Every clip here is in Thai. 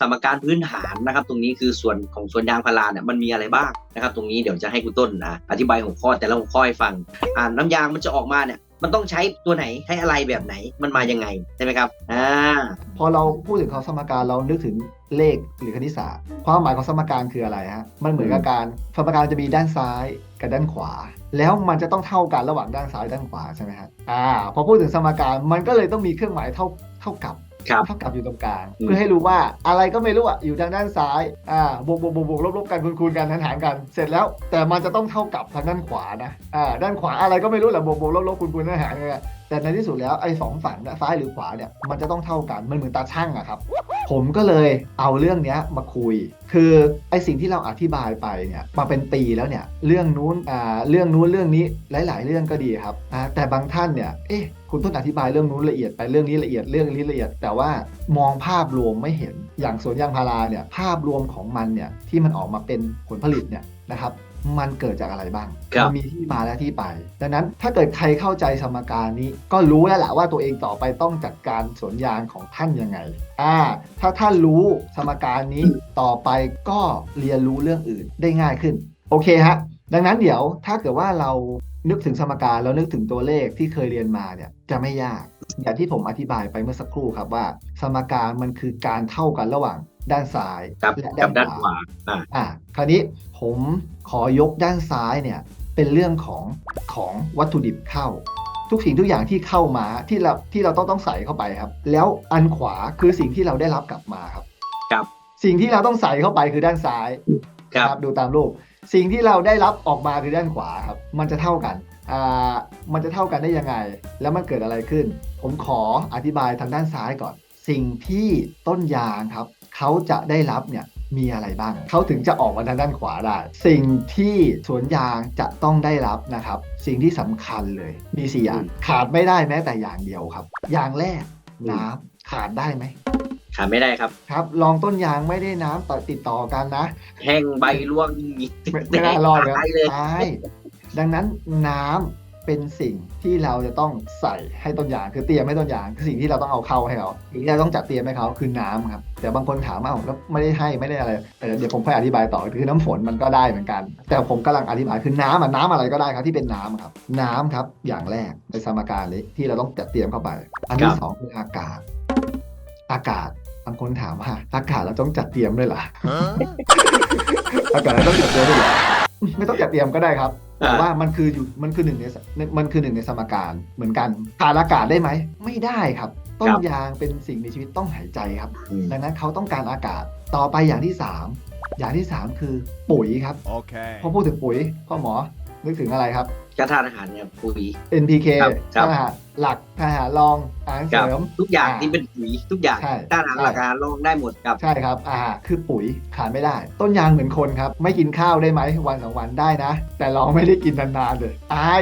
สมการพื้นฐานนะครับ ตรงนี้คือส่วนของส่วนยางพาราเนี่ยมันมีอะไรบ้างนะครับ ตรงนี้เดี๋ยวจะให้คุณต้นนะอธิบายหัวข้อแต่ละหัวข้อให้ฟัง อ่าน้ำยางมันจะออกมาเนี่ยมันต้องใช้ตัวไหนใช้อะไรแบบไหนมันมายังไงใช่ไหมครับอ่าพอเราพูดถึงคำสมการเรานึกถึงเลขหรือคณิตศาสตร์ความหมายของสมการคืออะไรฮะมันเหมือนกับการสมการจะมีด้านซ้ายกับด้านขวา แล้วมันจะต้องเท่ากันระหว่างด้านซ้ายด้านขวาใช่ไหมฮะอ่าพอพูดถึงสมการมันก็เลยต้องมีเครื่องหมายเท่าเท่ากับ ครับ เท่ากับอยู่ตรงกลาง อืม เพื่อให้รู้ว่าอะไรก็ไม่รู้อะอยู่ทางด้านซ้ายอ่าบวกบวกบวกบวกลบลบกันคูณคูณกันหารหารกันเสร็จแล้ว แต่มันจะต้องเท่ากับทางด้านขวานะอ่าด้านขวาอะไรก็ไม่รู้แหละบวกบวกลบลบคูณคูณหารหารกัน แต่ในที่สุดแล้วไอ้สองฝั่งเนี่ยซ้ายหรือขวาเนี่ยมันจะต้องเท่ากันมันเหมือนตาช่างอะครับ ผมก็เลยเอาเรื่องเนี้ยมาคุย คือไอ้สิ่งที่เราอธิบายไปเนี่ยมาเป็นปีแล้วเนี่ยเรื่องนู้นอ่าเรื่องนู้นเรื่องนี้หลาย ๆ เรื่องก็ดีครับอ่าแต่บางท่านเนี่ยเอ๊ะคุณต้นอธิบายเรื่องนู้นละเอียดไปเรื่องนี้ละเอียดเรื่องนี้ละเอียด แต่ว่ามองภาพรวมไม่เห็นอย่างสวนยางพาราเนี่ยภาพรวมของมันเนี่ยที่มันออกมาเป็นผลผลิตเนี่ยนะครับ มันเกิดจากอะไรบ้างครับ มันมีที่มาและที่ไป ดังนั้นถ้าเกิดใครเข้าใจสมการนี้ ก็รู้แล้วแหละว่าตัวเองต่อไปต้องจัดการสวนยางของท่านยังไงอ่าถ้าท่านรู้สมการนี้ต่อไปก็เรียนรู้เรื่องอื่นได้ง่ายขึ้น โอเคฮะ ดังนั้นเดี๋ยวถ้าเกิดว่าเรานึกถึงสมการแล้วนึกถึงตัวเลขที่เคยเรียนมาเนี่ยจะไม่ยาก อย่างที่ผมอธิบายไปเมื่อสักครู่ครับว่า สมการมันคือการเท่ากันระหว่างด้านซ้ายครับและกับด้านขขวาวาอ่าอะคราวนี้ผมขอยกด้านซ้ายเนี่ยเป็นเรื่องของของวัตถุดิบเข้า ทุกสิ่งทุกอย่างที่เข้ามาที่เราที่เราต้องต้องใส่เข้าไปครับ แล้วอันขวาคือสิ่งที่เราได้รับกลับมาครับ ครับ สิ่งที่เราต้องใส่เข้าไปคือด้านซ้ายครับนะดูตามรูป สิ่งที่เราได้รับออกมาคือด้านขวาครับ มันจะเท่ากันอ่ามันจะเท่ากันได้ยังไง แล้วมันเกิดอะไรขึ้น ผมขออธิบายทางด้านซ้ายก่อน สิ่งที่ต้นยางครับเขาจะได้รับเนี่ยมีอะไรบ้าง เขาถึงจะออกมาทางด้านขวาได้ สิ่งที่สวนยางจะต้องได้รับนะครับ สิ่งที่สำคัญเลย มีสี่อย่างอืมขาดไม่ได้แม้แต่อย่างเดียวครับ อย่างแรกอืมน้ำขาดได้ไหม ขาดไม่ได้ครับ ครับ ลองต้นยางไม่ได้น้ำต่อติดต่อกันนะ แห้งใบร่วงไม่ไม่น่ารอดเลยตายเลยตายดังนั้นน้ำเป็นสิ่งที่เราจะต้องใส่ให้ต้นยางคือเตรียมให้ต้นยางคือสิ่งที่เราต้องเอาเข้าให้เขาสิ่งที่เราต้องจัดเตรียมให้เขาคือน้ำครับแต่บางคนถามว่าอ้าวแล้วไม่ได้ให้ไม่ได้อะไรแต่เดี๋ยวผมค่อยอธิบายต่อคือน้ำฝนมันก็ได้เหมือนกัน แต่ผมกำลังอธิบายคือน้ำอะน้ำอะไรก็ได้ครับที่เป็นน้ำครับ น้ำครับอย่างแรกในสมการนี้ที่เราต้องจัดเตรียมเข้าไป อันที่สองคืออากาศ อากาศ บางคนถามว่าอากาศเราต้องจัดเตรียมด้วยเหรออากาศเราต้องจัดเตรียมด้วยเหรอไม่ต้องจัดเตรียมก็ได้ครับแต่อ่าว่ามันคืออยู่มันคือหนึ่งในมันคือหนึ่งในสมการเหมือนกันขาดอากาศได้ไหม ไม่ได้ครับ ต้นยางเป็นสิ่งมีชีวิตต้องหายใจครับอืมดังนั้นเขาต้องการอากาศต่อไปอย่างที่ 3 อย่างที่ 3 คือปุ๋ยครับ Okay. พอพูดถึงปุ๋ยพ่อหมอ นึกถึงอะไรครับกระทานอาหารเนี่ยปุ๋ย NPK ครับครับทหารหลักทหารรองอาหารคเสรับริมทุกอย่างอ่าที่เป็นปุ๋ยทุกอย่างใช่ด้านอาหารใช่หลักการลงได้หมดครับใช่ครับอ่าคือปุ๋ยขาดไม่ได้ ต้นยางเหมือนคนครับ ไม่กินข้าวได้ไหมวันสองวันได้นะ แต่เราไม่ได้กินนานๆเลยตาย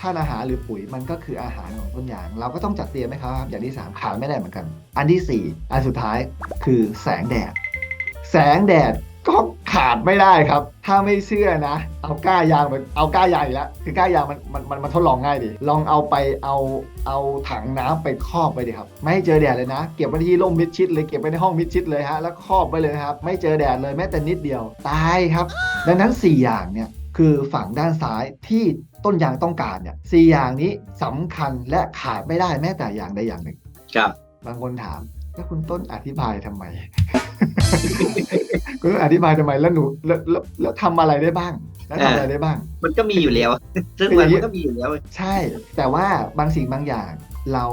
ท่านอาหารหรือปุ๋ยมันก็คืออาหารของต้นยาง เราก็ต้องจัดเตรียมให้เขาครับอย่างที่ 3 ขาดไม่ได้เหมือนกัน อันที่ 4 อันสุดท้ายคือแสงแดด แสงแดดก็ ขาดไม่ได้ครับ ถ้าไม่เชื่อนะ เอาก้ายางไปเอาก้ายางอีกแล้วคือก้ายางมันมันมันมันทดลองง่ายดิลองเอาไปเอาเอาถังน้ำไปครอบไปดิครับ ไม่ให้เจอแดดเลยนะ เก็บไว้ที่ร่มมิดชิดเลยเก็บไว้ในห้องมิดชิดเลยฮะแล้วครอบไว้เลยนะครับ ไม่เจอแดดเลยแม้แต่นิดเดียวตายครับ ดังนั้น 4 อย่างเนี่ยคือฝั่งด้านซ้ายที่ต้นยางต้องการเนี่ยสอย่างนี้สำคัญและขาดไม่ได้แม้แต่อย่างใดอย่างหนึ่ง ครับ บางคนถาม แล้วคุณต้นอธิบายทำไม คุณต้นอธิบายทำไมแล้วหนูแล้วแล้วแล้วทำอะไรได้บ้างแล้วทำอะไรได้บ้าง มันก็มีอยู่แล้ว ซึ่งคืออมัย่านงนี้มันก็มีอยู่แล้ว ใช่ แต่ว่าบางสิ่งบางอย่างเรา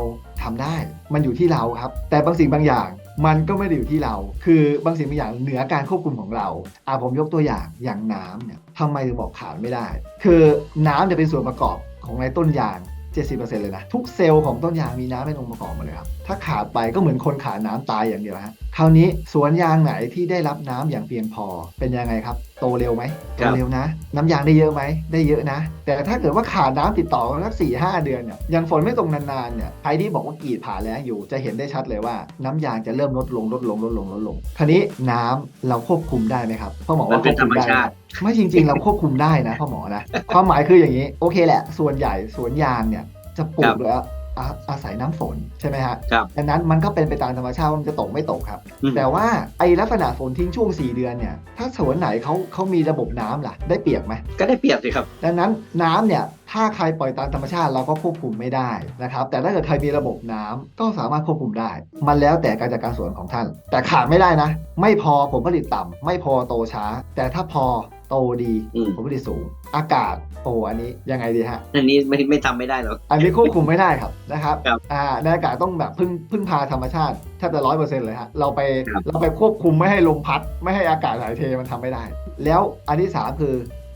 ทำได้ มันอยู่ที่เราครับ แต่บางสิ่งบางอย่างมันก็ไม่ได้อยู่ที่เรา คือบางสิ่งบางอย่างเหนือการควบคุมของเรา อ่าผมยกตัวอย่างอย่างน้ำเนี่ยทำไมถึงบอกขาดไม่ได้ คือน้ำจะเป็นส่วนประกอบของในต้นยาง 70%เลยนะ ทุกเซลล์ของต้นยางมีน้ำเป็นองค์ประกอบหมดเลยครับ ถ้าขาดไปก็เหมือนคนขาดน้ำตายอย่างเดียวฮะคราวนี้สวนยางไหนที่ได้รับน้ำอย่างเพียงพอเป็นยังไงครับ โตเร็วไหมโตเร็วนะ น้ำยางได้เยอะไหมได้เยอะนะ แต่ถ้าเกิดว่าขาดน้ำติดต่อกันสักสี่ห้าเดือนเนี่ยยังฝนไม่ตกนานๆเนี่ยใครที่บอกว่ากรีดผ่าแล้งอยู่จะเห็นได้ชัดเลยว่า น้ำยางจะเริ่มลดลงลดลงลดลงลดลงคราวนี้น้ำเราควบคุมได้ไหมครับพ่อหมอมัว่านเป็นควบคุมได้ธรรมชาติไหมไม่จริง ๆ เราควบคุมได้นะพ่อหมอนะความหมายคืออย่างนี้โอเคแหละ ส่วนใหญ่สวนยางเนี่ยจะปลูครักบแล้ว อาอาศัยน้ำฝนใช่ไหมฮะครับดังนั้นมันก็เป็นไปตามธรรมชาติว่ามันจะตกไม่ตกครับอืมแต่ว่าไอ้ลักษณะฝนทิ้งช่วง 4 เดือนเนี่ย ถ้าสวนไหนเขาเขามีระบบน้ำล่ะ ได้เปรียบไหมก็ได้เปรียบสิครับ ดังนั้นน้ำเนี่ย ถ้าใครปล่อยตามธรรมชาติเราก็ควบคุมไม่ได้นะครับ แต่ถ้าเกิดใครมีระบบน้ำก็สามารถควบคุมได้ มันแล้วแต่การจัดการสวนของท่าน แต่ขาดไม่ได้นะ ไม่พอผลผลิตต่ำไม่พอโตช้า แต่ถ้าพอโตดีอืมผลผลิตสูง อากาศโอ้อันนี้ยังไงดีฮะ อันนี้ไม่ไม่ทำไม่ได้หรอกอันนี้ควบคุมไม่ได้ครับนะครับครับอ่าในอากาศต้องแบบพึ่งพึ่งพาธรรมชาติแทบจะร้อยเปอร์เซ็นต์เลยฮะเราไปครับเราไปควบคุมไม่ให้ลมพัด ไม่ให้อากาศถ่ายเทมันทำไม่ได้ แล้วอันที่สามคือ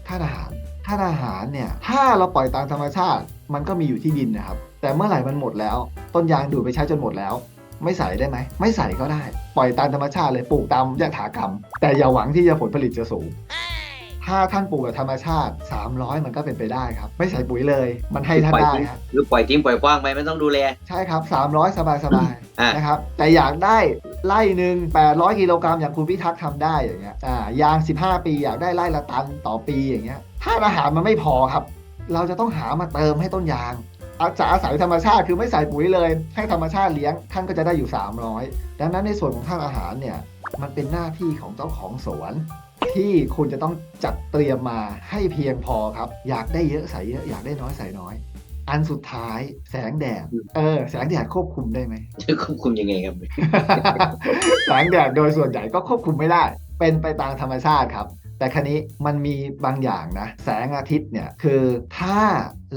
ท่าตุอาหาร ท่าตุอาหารเนี่ย ถ้าเราปล่อยตามธรรมชาติ มันก็มีอยู่ที่ดินนะครับ แต่เมื่อไหร่มันหมดแล้ว ต้นยางดูดไปใช้จนหมดแล้ว ไม่ใส่ได้ไหม ไม่ใส่ก็ได้ ปล่อยตามธรรมชาติเลย ปลูกตามยถากรรม แต่อย่าหวังที่จะผลผลิตจะสูง ถ้าท่านปลูกกับธรรมชาติ 300 มันก็เป็นไปได้ครับ ไม่ใส่ปุ๋ยเลย มันให้ท่านปล่อยได้ทิ้งฮะหรือปล่อยทิ้งปล่อยกว้างไปไม่ต้องดูแล ใช่ครับ 300 สบายสบายๆอ่านะครับ แต่อยากได้ไล่หนึ่ง800 กิโลกรัมอย่างคุณพิทักษ์ทำได้อย่างเงี้ย อ่า ยาง 15 ปีอยากได้ไล่ละตันต่อปีอย่างเงี้ย ถ้าอาหารมันไม่พอครับ เราจะต้องหามาเติมให้ต้นยางอาจจะอาศัยธรรมชาติคือไม่ใส่ปุ๋ยเลย ให้ธรรมชาติเลี้ยงท่านก็จะได้อยู่ 300 ดังนั้นในส่วนของท่านอาหารเนี่ยมันเป็นหน้าที่ของเจ้าของสวน ที่คุณจะต้องจัดเตรียมมาให้เพียงพอครับ อยากได้เยอะใส่เยอะอยากได้น้อยใส่น้อย อันสุดท้ายแสงแดดอืมเออแสงแดดควบคุมได้ไหมจะควบคุมยังไงครับ แสงแดดโดยส่วนใหญ่ก็ควบคุมไม่ได้ เป็นไปตามธรรมชาติครับ แต่ครั้นี้มันมีบางอย่างนะ แสงอาทิตย์เนี่ยคือถ้า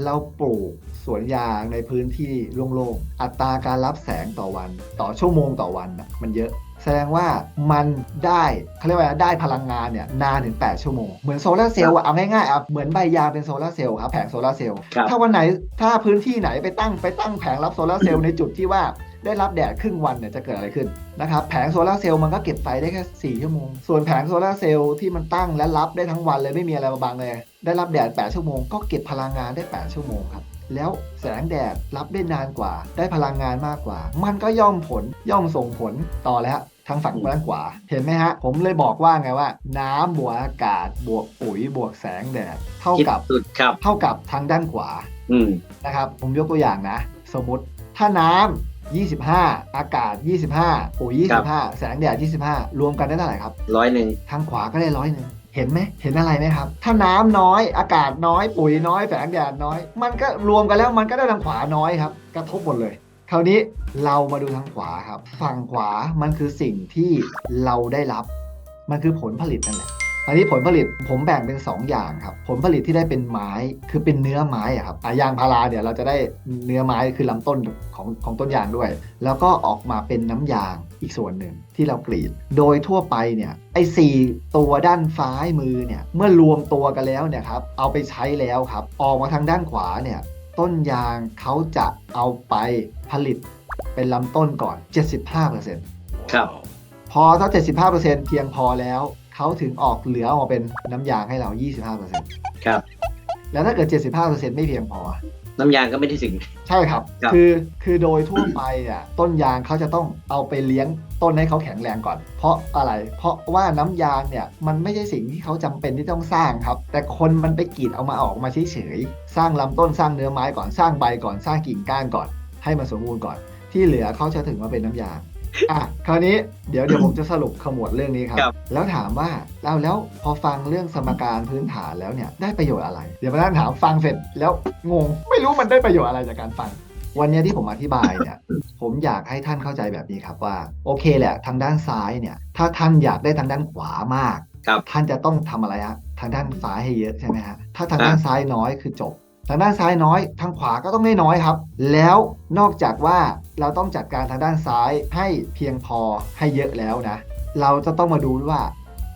เราปลูกสวนยางในพื้นที่โล่งๆ อัตราการรับแสงต่อวัน ต่อชั่วโมงต่อวันน่ะมันเยอะ แสดงว่ามันได้เขาเรียกว่าได้พลังงานเนี่ยนานถึง 8 ชั่วโมง เหมือนโซลาร์เซลล์อะเอาง่ายๆอะเหมือนใบยางเป็นโซลาร์เซลล์ครับแผงโซลาร์เซลล์ครับถ้าวันไหนถ้าพื้นที่ไหนไปตั้งไปตั้งแผงรับโซลาร์เซลล์ในจุดที่ว่า ได้รับแดดครึ่งวันเนี่ยจะเกิดอะไรขึ้นนะครับแผงโซลาร์เซลล์มันก็เก็บไฟได้แค่ 4 ชั่วโมง ส่วนแผงโซลาร์เซลล์ที่มันตั้งและรับได้ทั้งวันเลยไม่มีอะไรมาบังเลย ได้รับแดด 8 ชั่วโมงก็เก็บพลังงานได้ 8 ชั่วโมงครับแล้วแสงแดดรับได้นานกว่า ได้พลังงานมากกว่า มันก็ย่อมผลย่อมส่งผลต่อแล้วทางฝั่งด้านขวา เห็นไหมฮะ ผมเลยบอกว่าไงว่า น้ำบวกอากาศบวกปุ๋ยบวกแสงแดดเท่าคิดกับสุดครับเท่ากับทางด้านขวาอืมนะครับ ผมยกตัวอย่างนะ สมมติถ้าน้ำ 25 อากาศ 25ปุ๋ยครับ25 แสงแดด 25 รวมกันได้เท่าไหร่ครับร้อยหนึ่งทางขวาก็ได้ร้อยหนึ่งเห็นไหมเห็นอะไรไหมครับ ถ้าน้ำน้อย อากาศน้อย ปุ๋ยน้อย แสงแดดน้อย มันก็รวมกันแล้วมันก็ได้ทางขวาน้อยครับ กระทบหมดเลย คราวนี้เรามาดูทางขวาครับ ฝั่งขวามันคือสิ่งที่เราได้รับ มันคือผลผลิตนั่นแหละ อันนี้ผลผลิตผมแบ่งเป็น 2 อย่างครับผลผลิตที่ได้เป็นไม้คือเป็นเนื้อไม้อะครับอะยางพาราเนี่ยเราจะได้เนื้อไม้คือลำต้นของของต้นยางด้วย แล้วก็ออกมาเป็นน้ำยางอีกส่วนหนึ่งที่เรากรีด โดยทั่วไปเนี่ยไอ้สี่ตัวด้านซ้ายมือเนี่ยเมื่อรวมตัวกันแล้วเนี่ยครับเอาไปใช้แล้วครับออกมาทางด้านขวาเนี่ยต้นยางเขาจะเอาไปผลิตเป็นลำต้นก่อน 75%ครับพอถ้า75%เพียงพอแล้ว เขาถึงออกเหลือออกมาเป็นน้ำยางให้เรา 25%ครับ แล้วถ้าเกิด 75%ไม่เพียงพอ น้ำยางก็ไม่ได้ถึง ใช่ครับครับคือคือโดยทั่วไปอะต้นยางเขาจะต้องเอาไปเลี้ยงต้นให้เขาแข็งแรงก่อน เพราะอะไร เพราะว่าน้ำยางเนี่ยมันไม่ใช่สิ่งที่เขาจำเป็นที่ต้องสร้างครับ แต่คนมันไปกรีดเอามาออกมาเฉยๆสร้างลำต้นสร้างเนื้อไม้ก่อนสร้างใบก่อนสร้างกิ่งก้านก่อน ให้มันสมบูรณ์ก่อน ที่เหลือเขาจะถึงมาเป็นน้ำยาง อะคราวนี้เดี๋ยวเดี๋ยวผมจะสรุปขมวดเรื่องนี้ครับ ครับ แล้วถามว่าแล้วแล้วพอฟังเรื่องสมการพื้นฐานแล้วเนี่ยได้ประโยชน์อะไร เดี๋ยวมานั่งถามฟังเสร็จแล้วงง ไม่รู้มันได้ประโยชน์อะไรจากการฟัง วันนี้ที่ผมอธิบายเนี่ย ผมอยากให้ท่านเข้าใจแบบนี้ครับว่า โอเคแหละทางด้านซ้ายเนี่ยถ้าท่านอยากได้ทางด้านขวามาก ครับท่านจะต้องทำอะไรฮะทางด้านซ้ายให้เยอะใช่ไหมฮะถ้าทางด้านอะซ้ายน้อยคือจบ ทางด้านซ้ายน้อย ทางขวาก็ต้องได้น้อยครับ แล้วนอกจากว่าเราต้องจัดการทางด้านซ้ายให้เพียงพอให้เยอะแล้วนะ เราจะต้องมาดูด้วยว่า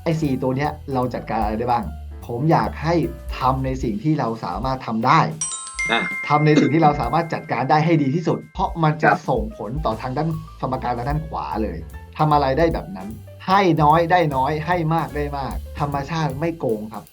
ไอ้สี่ตัวเนี้ยเราจัดการอะไรได้บ้าง ผมอยากให้ทำในสิ่งที่เราสามารถทำได้อะทำในสิ่งที่เราสามารถจัดการได้ให้ดีที่สุด เพราะมันจะครับส่งผลต่อทางด้านสมการทางด้านขวาเลยทำอะไรได้แบบนั้น ให้น้อยได้น้อยให้มากได้มาก ธรรมชาติไม่โกงครับ